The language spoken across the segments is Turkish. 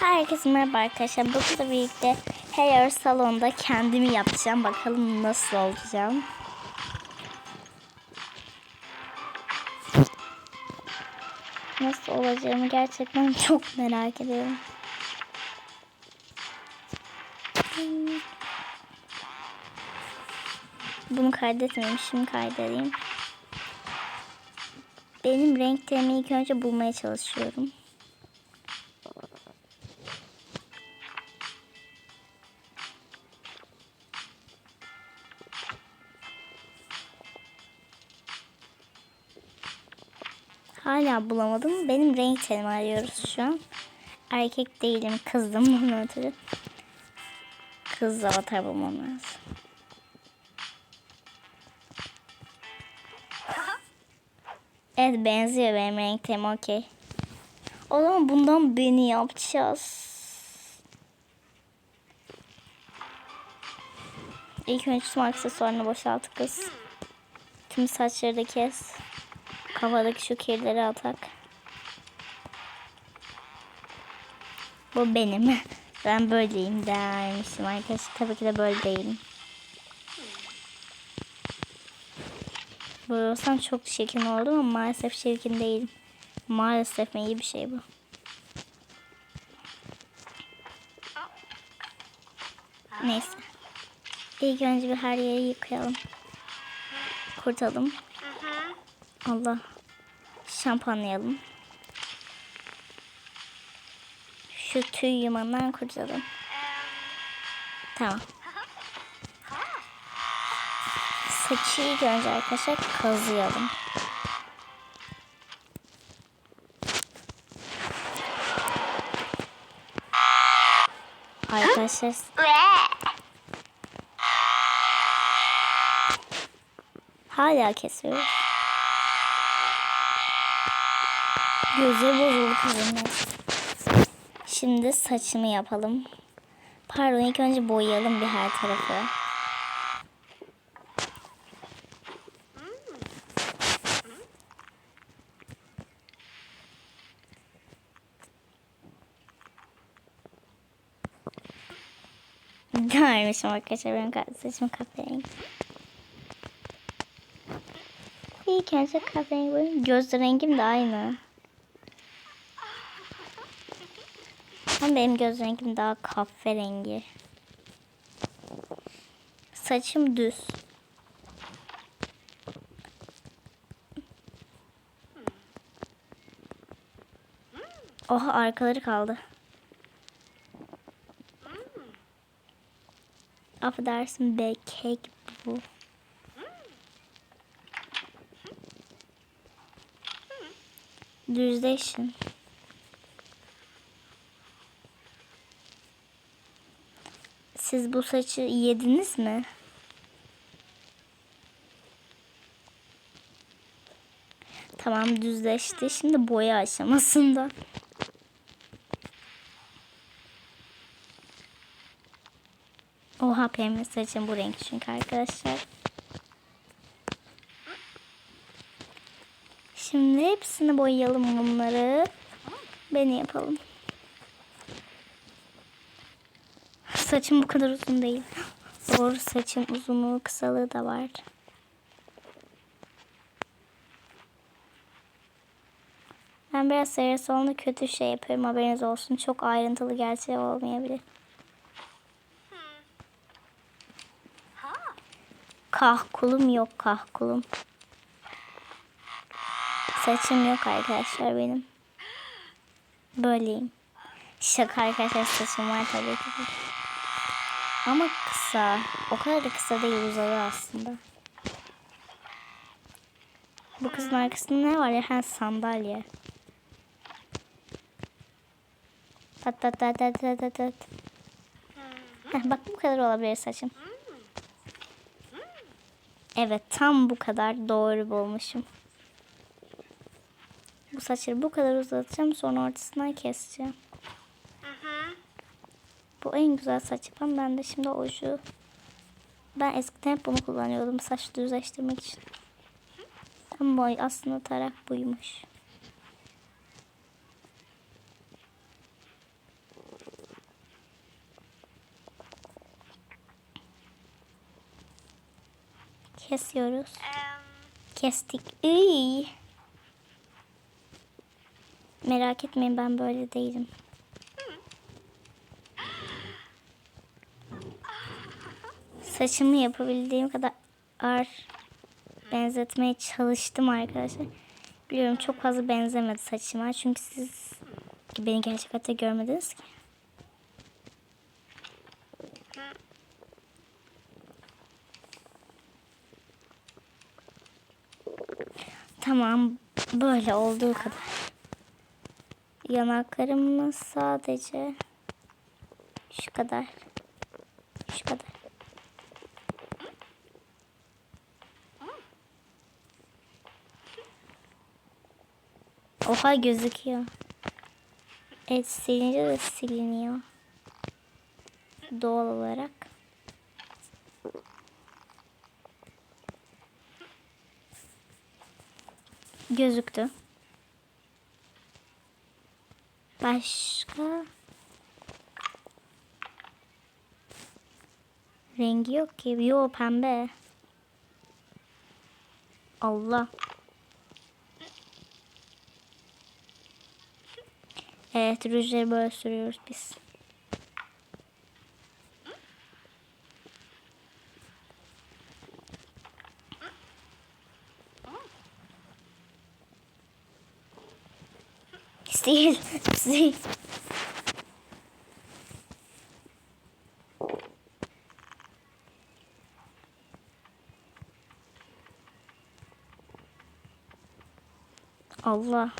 Herkese merhaba arkadaşlar. Bugün birlikte Hair salonda kendimi yapacağım. Bakalım nasıl olacağım. Nasıl olacağımı gerçekten çok merak ediyorum. Bunu kaydetmeyeyim. Şimdi kaydedeyim. Benim renklerimi ilk önce bulmaya çalışıyorum. Hala bulamadım. Benim renk telimi arıyoruz şu an. Erkek değilim. Kızdım bunun ötürü. Kız avatar bulmam lazım. Evet benziyor benim renk telimi okey. O zaman bundan beni yapacağız. İlk önce tüm aksesuarını boşalt kız. Tüm saçları da kes. Kafadaki şu kirleri atak. Bu benim. Ben böyleyim dermişim arkadaşlar. Tabii ki de böyle değilim. Böyle olsam çok çirkin oldum ama maalesef çirkin değilim. Maalesef iyi bir şey bu. Neyse. İlk önce bir her yeri yıkayalım. Kurtalım. Allah. Şampuanlayalım. Şu tüy yumandan kurtulalım. Tamam. Saçı ilk önce arkadaşlar kazıyalım. Arkadaşlar hala kesiyoruz. Gözü bozuldu kızımın. Şimdi saçımı yapalım. Pardon ilk önce boyayalım bir her tarafı. Görmüşüm arkadaşlar benim saçım kahverengi. İlk önce kahverengi boyayayım. Göz rengim de aynı. Ama benim göz rengim daha kahverengi. Saçım düz. Oha arkaları kaldı. Affedersin be kek bu. Düzleşin. Siz bu saçı yediniz mi? Tamam düzleşti. Şimdi boya aşamasında. Oha pembe saçım bu renk çünkü arkadaşlar. Şimdi hepsini boyayalım bunları. Beni yapalım. Saçım bu kadar uzun değil. Doğru saçın uzunluğu kısalığı da var. Ben biraz sarı solunu kötü şey yapıyorum haberiniz olsun. Çok ayrıntılı gerçeği olmayabilir. Kahkulum yok kahkulum. Saçım yok arkadaşlar benim. Böyleyim. Şaka arkadaşlar saçım var tabii ki. Ama kısa. O kadar da kısa değil uzadı aslında. Bu kızın arkasında ne var ya? Ha sandalye. Tat tat tat tat tat tat. Heh, bak bu kadar olabilir saçım. Evet tam bu kadar doğru bulmuşum. Bu saçları bu kadar uzatacağım sonra ortasından keseceğim. Bu en güzel saç yapan. Ben de şimdi oju. Ben eskiden hep bunu kullanıyordum saç düzleştirmek için. Tam boy aslında tarak buymuş. Kesiyoruz. Kestik. Iy. Merak etmeyin ben böyle değilim. Saçımı yapabildiğim kadar ağır benzetmeye çalıştım arkadaşlar. Biliyorum çok fazla benzemedi saçıma. Çünkü siz beni gerçek hayatta görmediniz ki. Tamam böyle olduğu kadar. Yanaklarımı sadece şu kadar. Şu kadar. Oha gözüküyor. Evet silince de siliniyor. Doğal olarak. Gözüktü. Başka rengi yok ki. Yo pembe. Allah. Evet rujları böyle sürüyoruz biz. Değil. Değil. Allah.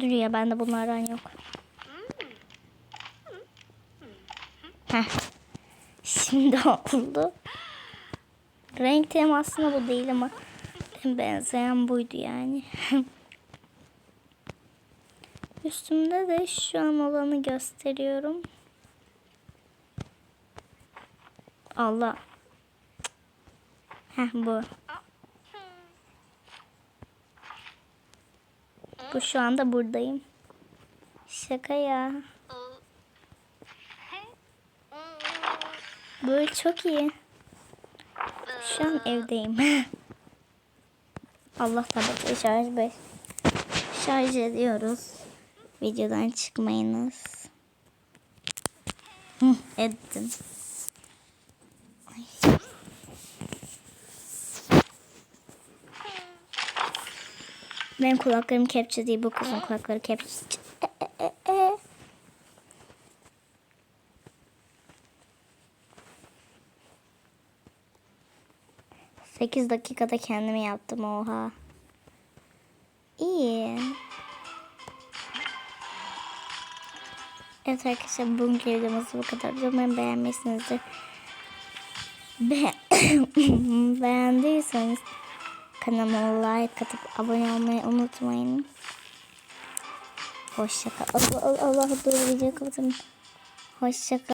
Dur ya bende bunlardan yok. Heh. Şimdi oldu. Renk tem aslında bu değil ama en benzeyen buydu yani. Üstümde de şu an olanı gösteriyorum. Allah. Heh bu. Bu şu anda buradayım. Şaka ya. Böyle çok iyi. Şu an evdeyim. Allah tabii ki şarj 5. Şarj ediyoruz. Videodan çıkmayınız. Hı, ettim. Ay. Benim kulaklarım kepçe değil. Bu kızın kulakları kepçe. Sekiz dakikada kendimi yaptım oha. İyi. Evet arkadaşlar bugünkü videomuz bu kadar. Umarım beğenmişsinizdir. Be Beğendiyseniz kanalıma like atıp abone olmayı unutmayın. Hoşçakal. Allah Allah, Allah dur videoyu kapatın. Hoşçakal.